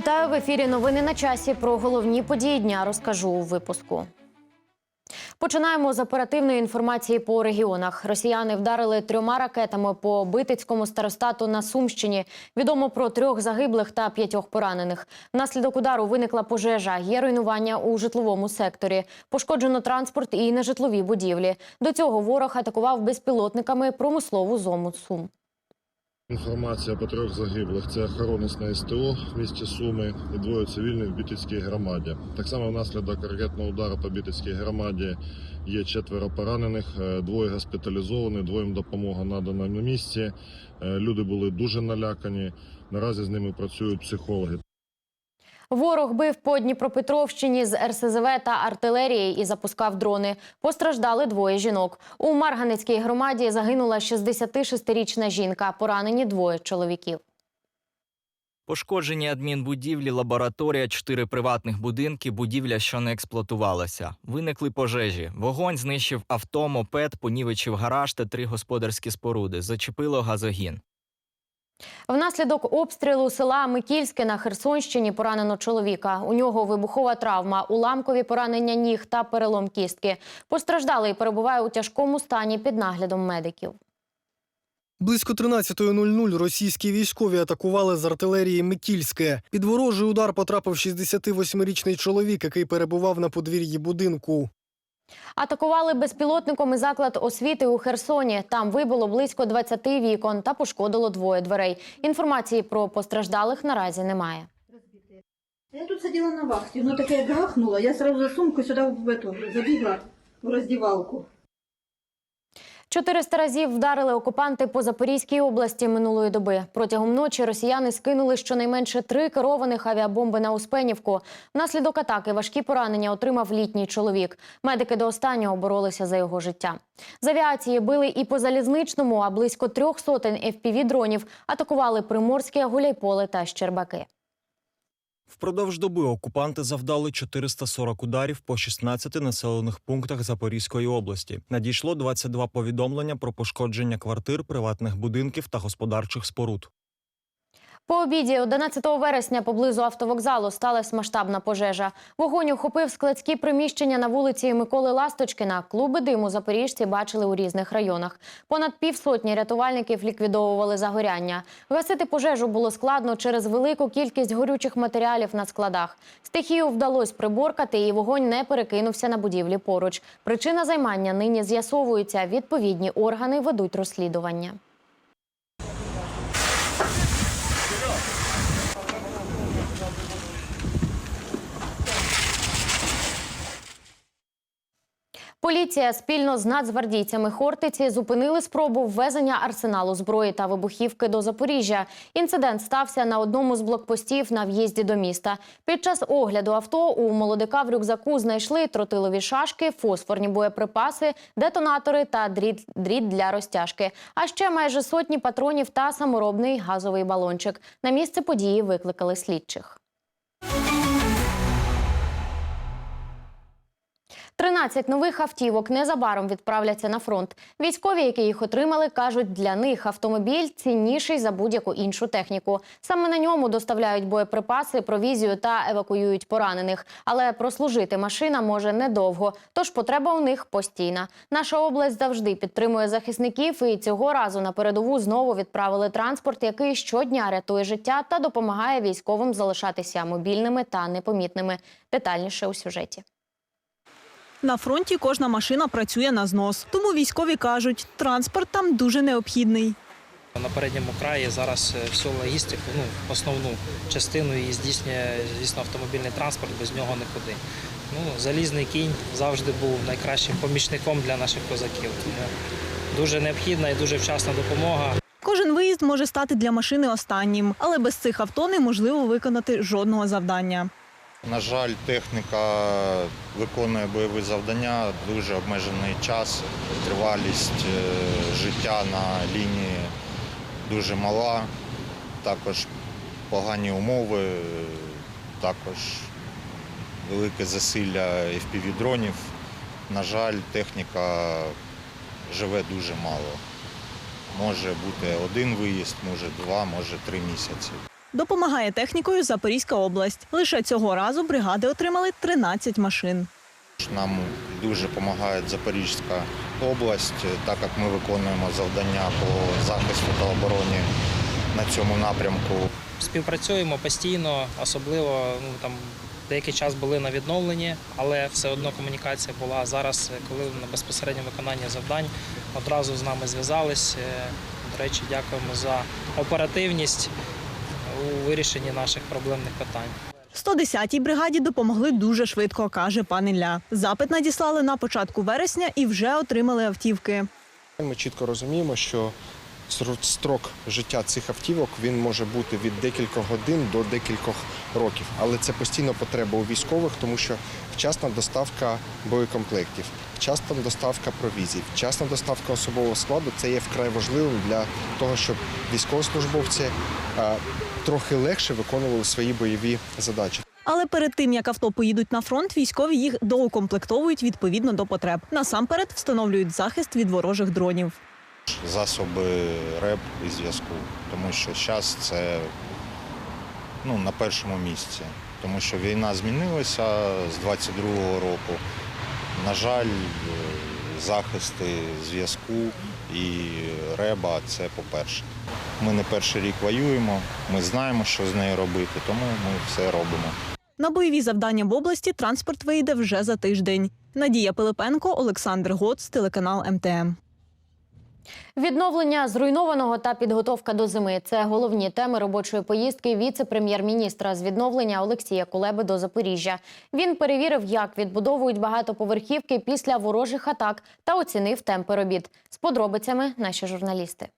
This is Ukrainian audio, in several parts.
Вітаю в ефірі. Новини на часі. Про головні події дня розкажу у випуску. Починаємо з оперативної інформації по регіонах. Росіяни вдарили трьома ракетами по Битицькому старостату на Сумщині. Відомо про трьох загиблих та п'ятьох поранених. Внаслідок удару виникла пожежа. Є руйнування у житловому секторі. Пошкоджено транспорт і нежитлові будівлі. До цього ворог атакував безпілотниками промислову зону Сум. Інформація по трьох загиблих це охоронець на СТО в місті Суми і двоє цивільних в Бітицькій громаді. Так само внаслідок ракетного удару по Бітицькій громаді є четверо поранених, е, двоє госпіталізовані, двоєм допомога надана на місці. Е, Люди були дуже налякані. Наразі з ними працюють психологи. Ворог бив по Дніпропетровщині з РСЗВ та артилерії і запускав дрони. Постраждали двоє жінок. У Марганецькій громаді загинула 66-річна жінка. Поранені двоє чоловіків. Пошкоджені адмінбудівлі, лабораторія, чотири приватних будинки, будівля, що не експлуатувалася. Виникли пожежі. Вогонь знищив авто, мопед, понівечив гараж та три господарські споруди. Зачепило газогін. Внаслідок обстрілу села Микільське на Херсонщині поранено чоловіка. У нього вибухова травма, уламкові поранення ніг та перелом кістки. Постраждалий перебуває у тяжкому стані під наглядом медиків. Близько 13.00 російські військові атакували з артилерії Микільське. Під ворожий удар потрапив 68-річний чоловік, який перебував на подвір'ї будинку. Атакували безпілотником заклад освіти у Херсоні. Там вибило близько 20 вікон та пошкодило двоє дверей. Інформації про постраждалих наразі немає. Я тут сиділа на вахті, воно таке гахнуло, я сразу за сумку сюди в эту, забігла в роздівалку. 400 разів вдарили окупанти по Запорізькій області минулої доби. Протягом ночі росіяни скинули щонайменше три керованих авіабомби на Успенівку. Внаслідок атаки важкі поранення отримав літній чоловік. Медики до останнього боролися за його життя. З авіації били і по залізничному, а близько трьох сотень FPV-дронів атакували Приморське, Гуляйполе та Щербаки. Впродовж доби окупанти завдали 440 ударів по 16 населених пунктах Запорізької області. Надійшло 22 повідомлення про пошкодження квартир, приватних будинків та господарчих споруд. По обіді 11 вересня поблизу автовокзалу сталася масштабна пожежа. Вогонь охопив складські приміщення на вулиці Миколи Ласточкина. Клуби диму запоріжці бачили у різних районах. Понад півсотні рятувальників ліквідовували загоряння. Гасити пожежу було складно через велику кількість горючих матеріалів на складах. Стихію вдалося приборкати, і вогонь не перекинувся на будівлі поруч. Причина займання нині з'ясовується. Відповідні органи ведуть розслідування. Поліція спільно з нацгвардійцями Хортиці зупинили спробу ввезення арсеналу зброї та вибухівки до Запоріжжя. Інцидент стався на одному з блокпостів на в'їзді до міста. Під час огляду авто у молодика в рюкзаку знайшли тротилові шашки, фосфорні боєприпаси, детонатори та дріт, дріт для розтяжки. А ще майже сотні патронів та саморобний газовий балончик. На місце події викликали слідчих. 13 нових автівок незабаром відправляться на фронт. Військові, які їх отримали, кажуть, для них автомобіль цінніший за будь-яку іншу техніку. Саме на ньому доставляють боєприпаси, провізію та евакуюють поранених. Але прослужити машина може недовго, тож потреба у них постійна. Наша область завжди підтримує захисників, і цього разу на передову знову відправили транспорт, який щодня рятує життя та допомагає військовим залишатися мобільними та непомітними. Детальніше у сюжеті. На фронті кожна машина працює на знос. Тому військові кажуть, транспорт там дуже необхідний. На передньому краї зараз е, всю логістику, ну основну частину її здійснює, звісно, автомобільний транспорт, без нього нікуди. Ну, залізний кінь завжди був найкращим помічником для наших козаків. Тому дуже необхідна і дуже вчасна допомога. Кожен виїзд може стати для машини останнім, але без цих авто неможливо виконати жодного завдання. На жаль, техніка виконує бойові завдання, дуже обмежений час, тривалість е, життя на лінії дуже мала, також погані умови, також велике засилля FPV-дронів. На жаль, техніка живе дуже мало. Може бути один виїзд, може два, може три місяці. Допомагає технікою Запорізька область. Лише цього разу бригади отримали 13 машин. Нам дуже допомагає Запорізька область, так як ми виконуємо завдання по захисту та обороні на цьому напрямку. Співпрацюємо постійно, особливо ну, там деякий час були на відновленні, але все одно комунікація була. Зараз, коли на безпосередньо виконання завдань, одразу з нами зв'язались. Е, До речі, дякуємо за оперативність у вирішенні наших проблемних питань. 110-й бригаді допомогли дуже швидко, каже пан Ілля. Запит надіслали на початку вересня і вже отримали автівки. Ми чітко розуміємо, що строк життя цих автівок він може бути від декількох годин до декількох років. Але це постійно потреба у військових, тому що вчасна доставка боєкомплектів, вчасна доставка провізій, вчасна доставка особового складу це є вкрай важливим для того, щоб військовослужбовці трохи легше виконували свої бойові задачі. Але перед тим як авто поїдуть на фронт, військові їх доукомплектовують відповідно до потреб. Насамперед встановлюють захист від ворожих дронів. Засоби РЕБ і зв'язку, тому що зараз це ну, на першому місці. Тому що війна змінилася з 22-го року. На жаль, е, захисти зв'язку і РЕБа це по-перше. Ми не перший рік воюємо, ми знаємо, що з нею робити, тому ми все робимо. На бойові завдання в області транспорт вийде вже за тиждень. Надія Пилипенко, Олександр Гоц, телеканал МТМ. Відновлення зруйнованого та підготовка до зими це головні теми робочої поїздки віце-прем'єр-міністра з відновлення Олексія Кулеби до Запоріжжя. Він перевірив, як відбудовують багатоповерхівки після ворожих атак та оцінив темпи робіт. З подробицями наші журналісти.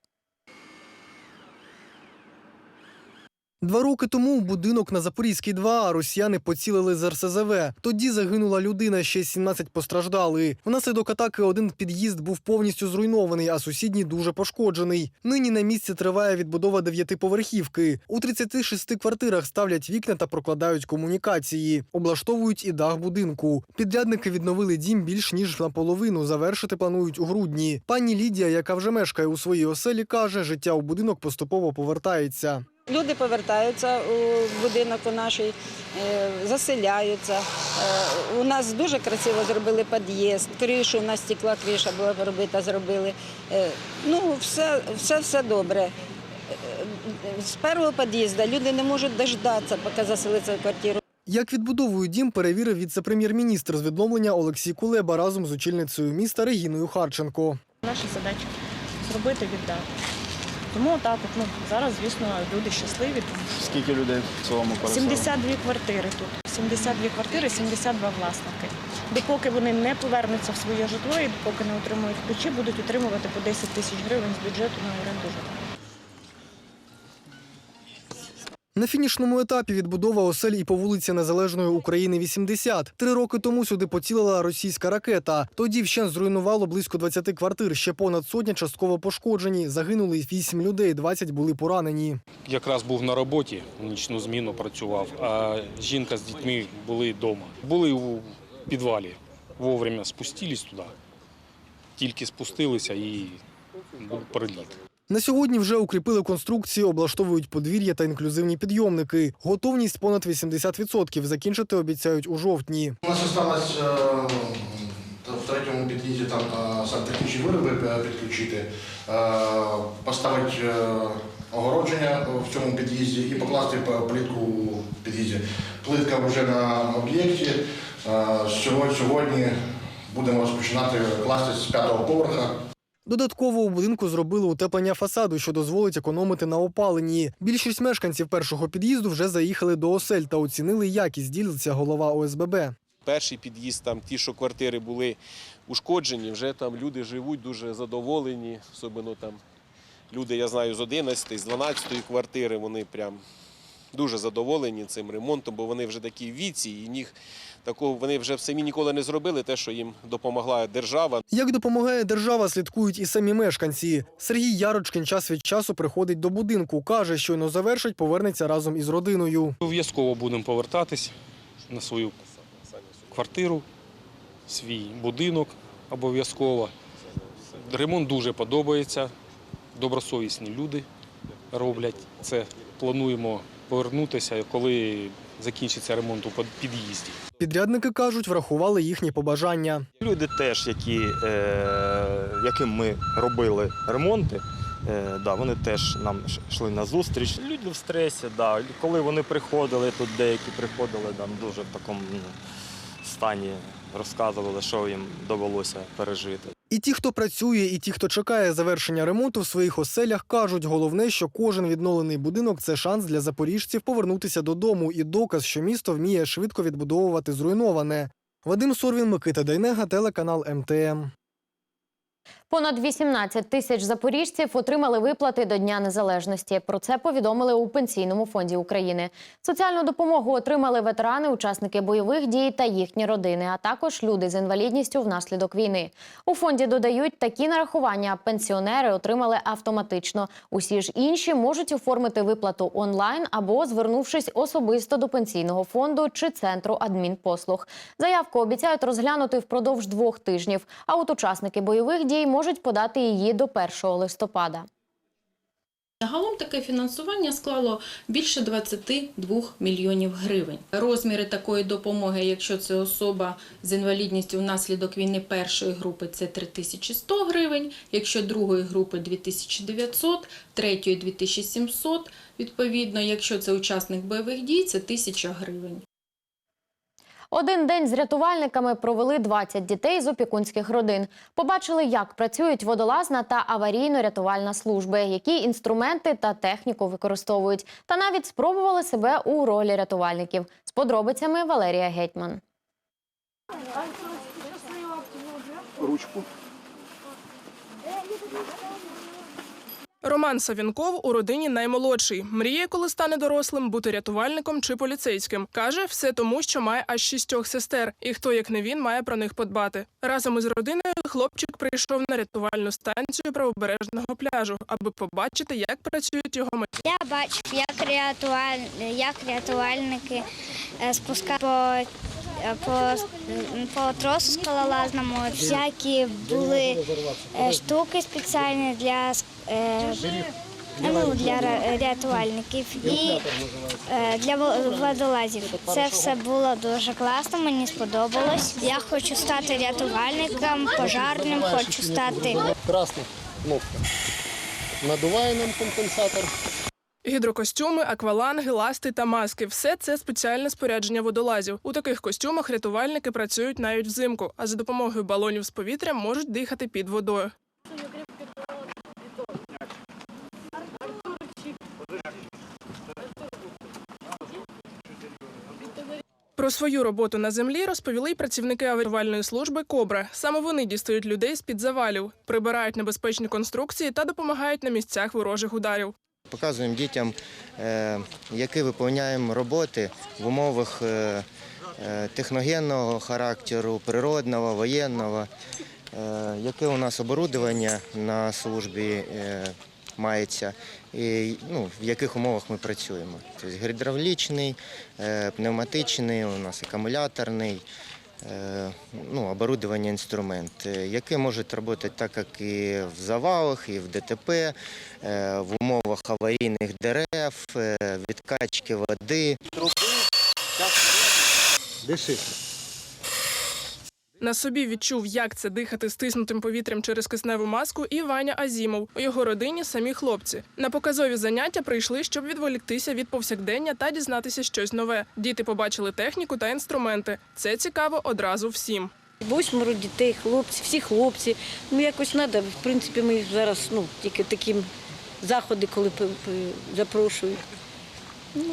Два роки тому у будинок на Запорізькій 2 росіяни поцілили з РСЗВ. Тоді загинула людина, ще 17 постраждали. Внаслідок атаки один під'їзд був повністю зруйнований, а сусідній дуже пошкоджений. Нині на місці триває відбудова дев'ятиповерхівки. У 36 квартирах ставлять вікна та прокладають комунікації, облаштовують і дах будинку. Підрядники відновили дім більш ніж наполовину. Завершити планують у грудні. Пані Лідія, яка вже мешкає у своїй оселі, каже, життя у будинок поступово повертається. Люди повертаються у будинок у наш, е, заселяються. Е, У нас дуже красиво зробили під'їзд, кришу у нас стекла, криша була робита, зробили. Е, Ну, все, все, все добре. З першого під'їзду люди не можуть дождатися, поки заселиться в квартиру. Як відбудовують дім, перевірив віце-прем'єр-міністр з відновлення Олексій Кулеба разом з очільницею міста Регіною Харченко. Наша задача зробити віддати. Тому так, от, ну, зараз, звісно, люди щасливі. Скільки людей в цілому 72 квартири тут. 72 квартири, 72 власники. Допоки вони не повернуться в своє житло і допоки не отримують ключі, будуть отримувати по 10 тисяч гривень з бюджету на оренду житла. На фінішному етапі відбудова осель і по вулиці Незалежної України 80. Три роки тому сюди поцілила російська ракета. Тоді вщен зруйнувало близько 20 квартир. Ще понад сотня частково пошкоджені. Загинули 8 людей, 20 були поранені. Якраз був на роботі, нічну зміну працював, а жінка з дітьми були вдома. Були у підвалі, вовремя спустились туди. Тільки спустилися і був приліт. На сьогодні вже укріпили конструкції, облаштовують подвір'я та інклюзивні підйомники. Готовність понад 80%. Закінчити обіцяють у жовтні. У нас осталось е, в третьому під'їзді там е, сантехнічні вироби е, підключити, поставити огородження в цьому під'їзді і покласти плитку в під'їзді. Плитка вже на об'єкті. Сьогодні будемо розпочинати класти з п'ятого поверха. Додатково у будинку зробили утеплення фасаду, що дозволить економити на опаленні. Більшість мешканців першого під'їзду вже заїхали до осель та оцінили якість, ділиться голова ОСББ. Перший під'їзд, там ті, що квартири були ушкоджені, вже там люди живуть дуже задоволені. Особливо там люди, я знаю, з 11, з 12 квартири, вони прям дуже задоволені цим ремонтом, бо вони вже такі віці, і них такого вони вже самі ніколи не зробили, те, що їм допомогла держава. Як допомагає держава, слідкують і самі мешканці. Сергій Ярочкин час від часу приходить до будинку. Каже, щойно завершить, повернеться разом із родиною. Обов'язково будемо повертатись на свою квартиру, свій будинок обов'язково. Ремонт дуже подобається. Добросовісні люди роблять це. Плануємо повернутися, коли закінчиться ремонт у під'їзді. Підрядники кажуть, врахували їхні побажання. Люди теж, які, е, яким ми робили ремонти, е, да, вони теж нам йшли на зустріч. Люди в стресі, да. коли вони приходили, тут деякі приходили там дуже в такому ну, стані, розказували, що їм довелося пережити. І ті, хто працює, і ті, хто чекає завершення ремонту в своїх оселях, кажуть, головне, що кожен відновлений будинок це шанс для запоріжців повернутися додому і доказ, що місто вміє швидко відбудовувати зруйноване. Вадим Сорвін, Микита Дайнега, телеканал МТМ. Понад 18 тисяч запоріжців отримали виплати до Дня Незалежності. Про це повідомили у Пенсійному фонді України. Соціальну допомогу отримали ветерани, учасники бойових дій та їхні родини, а також люди з інвалідністю внаслідок війни. У фонді додають такі нарахування пенсіонери отримали автоматично. Усі ж інші можуть оформити виплату онлайн або звернувшись особисто до пенсійного фонду чи центру адмінпослуг. Заявку обіцяють розглянути впродовж двох тижнів. А от учасники бойових дій можуть подати її до 1 листопада. Загалом таке фінансування склало більше 22 мільйонів гривень. Розміри такої допомоги, якщо це особа з інвалідністю внаслідок війни першої групи, це 3100 гривень, якщо другої групи 2900, третьої 2700, відповідно, якщо це учасник бойових дій, це 1000 гривень. Один день з рятувальниками провели 20 дітей з опікунських родин. Побачили, як працюють водолазна та аварійно-рятувальна служби, які інструменти та техніку використовують, та навіть спробували себе у ролі рятувальників. З подробицями Валерія Гетьман. Ручку. Роман Савінков у родині наймолодший. Мріє, коли стане дорослим, бути рятувальником чи поліцейським. Каже, все тому, що має аж шістьох сестер, і хто, як не він, має про них подбати. Разом із родиною хлопчик прийшов на рятувальну станцію правобережного пляжу, аби побачити, як працюють його митці. Я бачив, як, рятуваль... рятувальники е, спускають по, по, по тросу скалолазному. Всякі були е, штуки спеціальні для, е, ну, для рятувальників і е, для водолазів. Це все було дуже класно, мені сподобалось. Я хочу стати рятувальником, пожарним, хочу стати. Красна кнопка. Надуває нам компенсатор. Гідрокостюми, акваланги, ласти та маски все це спеціальне спорядження водолазів. У таких костюмах рятувальники працюють навіть взимку, а за допомогою балонів з повітрям можуть дихати під водою. Про свою роботу на землі розповіли й працівники аварійної служби Кобра. Саме вони дістають людей з під завалів, прибирають небезпечні конструкції та допомагають на місцях ворожих ударів. Показуємо дітям, е, які виповняємо роботи в умовах е, е, техногенного характеру, природного, воєнного, яке у нас оборудовання на службі мається, і ну, в яких умовах ми працюємо. Тобто гідравлічний, пневматичний, у нас акумуляторний. Е, Ну, оборудование, инструмент, е, яке може працювати так, як і в завалах, і в ДТП, е, в умовах аварійних дерев, відкачки води. Диши. На собі відчув, як це дихати стиснутим повітрям через кисневу маску, і Ваня Азімов. У його родині самі хлопці. На показові заняття прийшли, щоб відволіктися від повсякдення та дізнатися щось нове. Діти побачили техніку та інструменти. Це цікаво одразу всім. Восьмеро дітей, хлопці, всі хлопці. Ну якось треба. В принципі, ми зараз ну, тільки такі заходи, коли запрошують. Ну,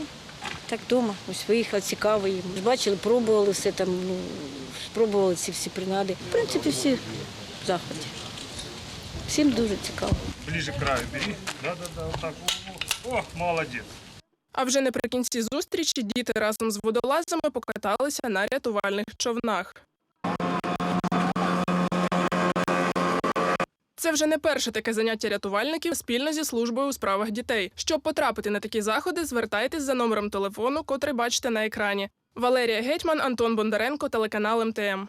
так вдома, ось виїхав, цікаво їм. Бачили, пробували все там, ну, спробували ці всі принади. В принципі, всі в заході. Всім дуже цікаво. Ближе краю бери. Да-да-да, отак. О, молодець. А вже наприкінці зустрічі діти разом з водолазами покаталися на рятувальних човнах. Це вже не перше таке заняття рятувальників спільно зі службою у справах дітей. Щоб потрапити на такі заходи, звертайтесь за номером телефону, котрий бачите на екрані. Валерія Гетьман, Антон Бондаренко, телеканал МТМ.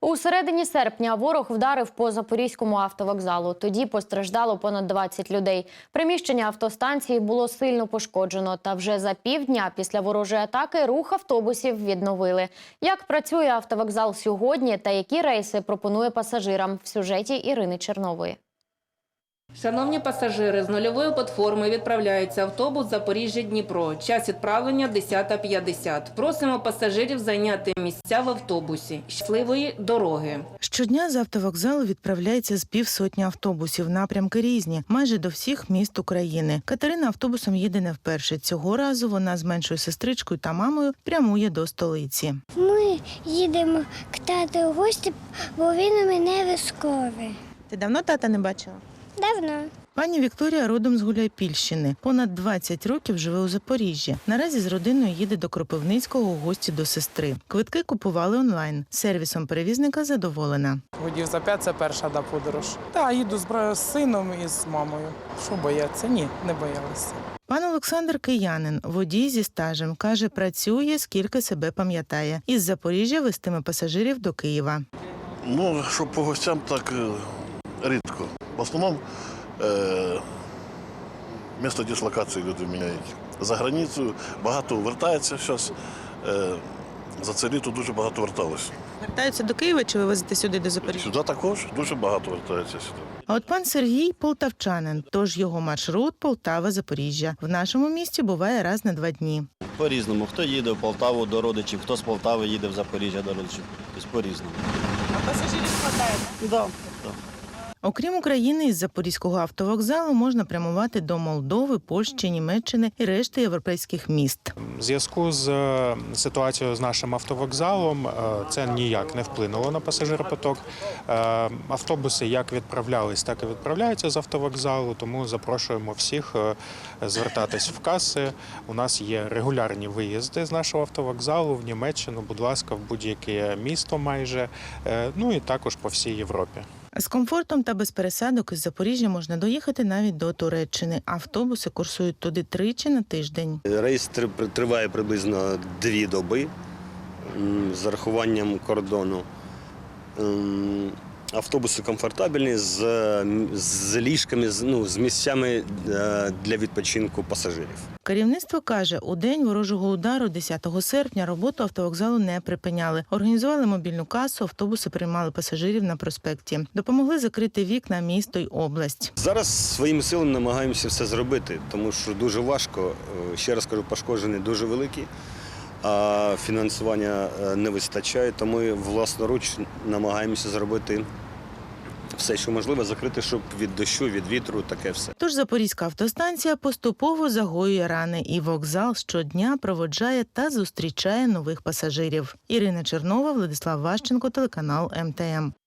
У середині серпня ворог вдарив по запорізькому автовокзалу. Тоді постраждало понад 20 людей. Приміщення автостанції було сильно пошкоджено. Та вже за півдня після ворожої атаки рух автобусів відновили. Як працює автовокзал сьогодні та які рейси пропонує пасажирам в сюжеті Ірини Чернової. Шановні пасажири, з нульової платформи відправляється автобус Запоріжжя-Дніпро. Час відправлення 10.50. Просимо пасажирів зайняти місця в автобусі. Щасливої дороги! Щодня з автовокзалу відправляється з півсотні автобусів. Напрямки різні, майже до всіх міст України. Катерина автобусом їде не вперше. Цього разу вона з меншою сестричкою та мамою прямує до столиці. Ми їдемо к тату в гості, бо він у мене військовий. Ти давно тата не бачила? Давно. Пані Вікторія родом з Гуляйпільщини. Понад 20 років живе у Запоріжжі. Наразі з родиною їде до Кропивницького у гості до сестри. Квитки купували онлайн. Сервісом перевізника задоволена. Годів за п'ять це перша да, подорож. Та їду з, з сином і з мамою. Що бояться? Ні, не боялися. Пан Олександр Киянин, водій зі стажем, каже, працює скільки себе пам'ятає. Із Запоріжжя вестиме пасажирів до Києва. Ну, щоб по гостям так е, рідко. В основному е, місто дислокації люди міняють. За границю багато вертається зараз. Е, за це літо дуже багато верталося. Вертаються до Києва чи ви везете сюди до Запоріжжя? Сюди також дуже багато вертається сюди. А от пан Сергій полтавчанин, тож його маршрут Полтава-Запоріжжя. В нашому місті буває раз на два дні. По-різному. Хто їде в Полтаву до родичів, хто з Полтави їде в Запоріжжя до родичів. Тобто по-різному. А пасажирів хватає? Да. Окрім України, із Запорізького автовокзалу можна прямувати до Молдови, Польщі, Німеччини і решти європейських міст. В зв'язку з е, ситуацією з нашим автовокзалом е, це ніяк не вплинуло на пасажиропоток. Е, Автобуси як відправлялись, так і відправляються з автовокзалу, тому запрошуємо всіх звертатись в каси. У нас є регулярні виїзди з нашого автовокзалу в Німеччину, будь ласка, в будь-яке місто майже, ну і також по всій Європі. З комфортом та без пересадок із Запоріжжя можна доїхати навіть до Туреччини. Автобуси курсують туди тричі на тиждень. Рейс три- триває приблизно дві доби з рахуванням кордону. Автобуси комфортабельні з, з ліжками, з, ну, з місцями е, для відпочинку пасажирів. Керівництво каже, у день ворожого удару 10 серпня роботу автовокзалу не припиняли. Організували мобільну касу, автобуси приймали пасажирів на проспекті. Допомогли закрити вікна місто й область. Зараз своїми силами намагаємося все зробити, тому що дуже важко. Е, Ще раз кажу, пошкоджені дуже великі, а фінансування е, не вистачає, тому власноруч намагаємося зробити все, що можливо, закрити, щоб від дощу, від вітру, таке все. Тож Запорізька автостанція поступово загоює рани, і вокзал щодня проводжає та зустрічає нових пасажирів. Ірина Чернова, Владислав Ващенко, телеканал МТМ.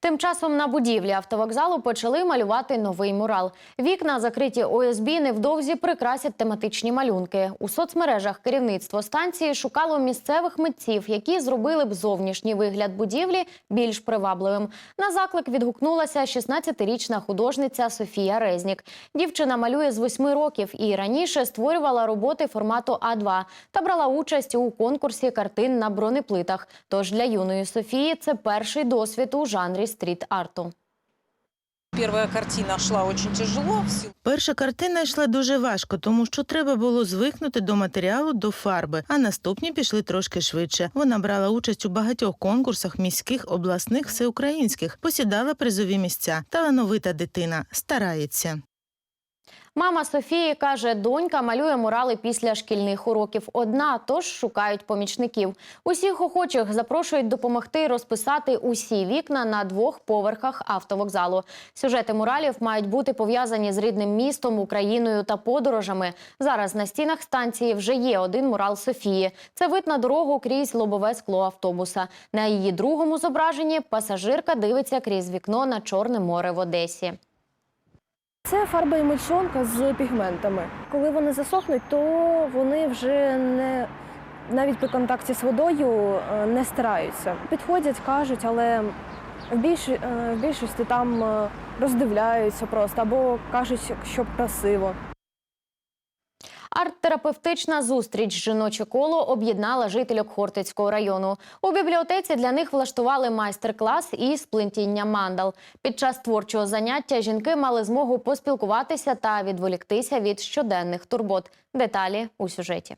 Тим часом на будівлі автовокзалу почали малювати новий мурал. Вікна, закриті ОСБ, невдовзі прикрасять тематичні малюнки. У соцмережах керівництво станції шукало місцевих митців, які зробили б зовнішній вигляд будівлі більш привабливим. На заклик відгукнулася 16-річна художниця Софія Резнік. Дівчина малює з 8 років і раніше створювала роботи формату А2 та брала участь у конкурсі картин на бронеплитах. Тож для юної Софії це перший досвід у жанрі стріт-арту. Первая картина шла очень тяжело. Перша картина йшла дуже важко, тому що треба було звикнути до матеріалу, до фарби. А наступні пішли трошки швидше. Вона брала участь у багатьох конкурсах міських, обласних, всеукраїнських, посідала призові місця. Талановита дитина старається. Мама Софії каже, донька малює мурали після шкільних уроків одна, тож шукають помічників. Усіх охочих запрошують допомогти розписати усі вікна на двох поверхах автовокзалу. Сюжети муралів мають бути пов'язані з рідним містом, Україною та подорожами. Зараз на стінах станції вже є один мурал Софії. Це вид на дорогу крізь лобове скло автобуса. На її другому зображенні пасажирка дивиться крізь вікно на Чорне море в Одесі. Це фарба і емульсіонка з пігментами. Коли вони засохнуть, то вони вже не навіть при контакті з водою е, не стираються. Підходять, кажуть, але в, більш, е, в більшості там е, роздивляються просто або кажуть, що красиво. Арт-терапевтична зустріч жіноче коло об'єднала жителів Хортицького району. У бібліотеці для них влаштували майстер-клас із плентіння мандал. Під час творчого заняття жінки мали змогу поспілкуватися та відволіктися від щоденних турбот. Деталі у сюжеті.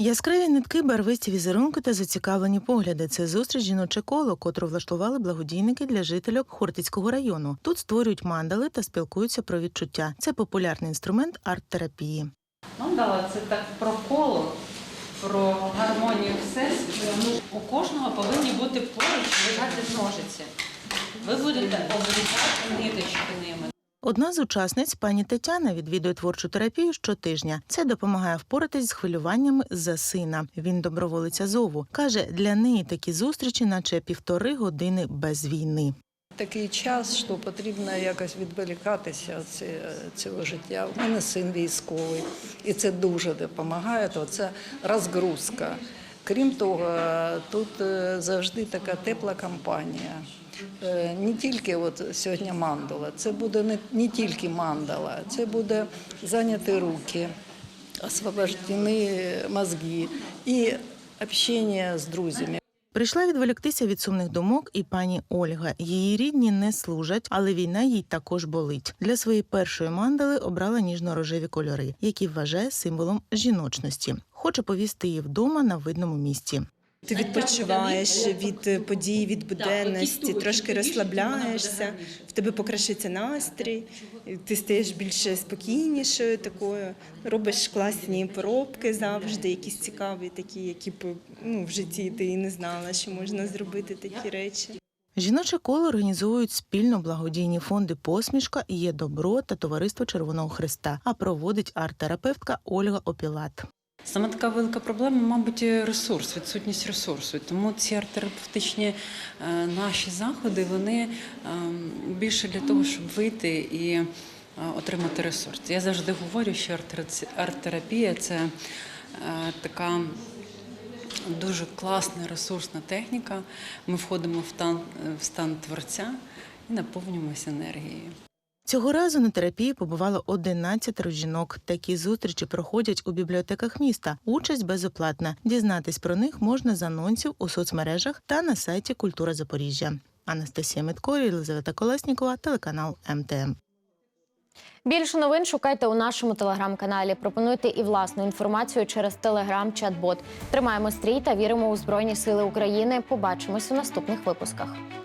Яскраві нитки, барвисті візерунки та зацікавлені погляди. Це зустріч жіноче коло, котру влаштували благодійники для жительок Хортицького району. Тут створюють мандали та спілкуються про відчуття. Це популярний інструмент арт-терапії. Мандала це так про коло, про гармонію всесвіту. Ну, У кожного повинні бути поруч лежати ножиці. Ви будете обрізати ниточки ними. Одна з учасниць, пані Тетяна, відвідує творчу терапію щотижня. Це допомагає впоратись з хвилюваннями за сина. Він доброволиця зову. Каже, для неї такі зустрічі, наче півтори години без війни. Такий час, що потрібно якось відволікатися від цього життя. У мене син військовий, і це дуже допомагає. То це розгрузка. Крім того, тут е, завжди така тепла компанія. Е, Не тільки от сьогодні мандала, це буде не, не тільки мандала, це буде зайняті руки, освобождені мозги і общення з друзями. Прийшла відволіктися від сумних думок і пані Ольга. Її рідні не служать, але війна їй також болить. Для своєї першої мандали обрала ніжно-рожеві кольори, які вважає символом жіночності. Хоче повісти її вдома на видному місці. Ти відпочиваєш від подій, від буденності, трошки розслабляєшся, в тебе покращиться настрій, ти стаєш більш спокійнішою такою, робиш класні поробки завжди, якісь цікаві, такі, які б ну, в житті ти і не знала, що можна зробити такі речі. Жіноче коло організовують спільно благодійні фонди Посмішка, є добро та товариство Червоного Христа. А проводить арт-терапевтка Ольга Опілат. Саме така велика проблема, мабуть, ресурс, відсутність ресурсу. Тому ці арт-терапевтичні е, наші заходи вони е, більше для того, щоб вийти і е, отримати ресурс. Я завжди говорю, що арт- арт-терапія це така. Дуже класна ресурсна техніка. Ми входимо в стан, в стан творця і наповнюємося енергією. Цього разу на терапії побувало 11 жінок. Такі зустрічі проходять у бібліотеках міста. Участь безоплатна. Дізнатись про них можна з анонсів у соцмережах та на сайті Культура Запоріжжя. Анастасія Митко, Єлизавета Колеснікова, телеканал МТМ. Більше новин шукайте у нашому телеграм-каналі. Пропонуйте і власну інформацію через телеграм-чат-бот. Тримаємо стрій та віримо у Збройні Сили України. Побачимось у наступних випусках.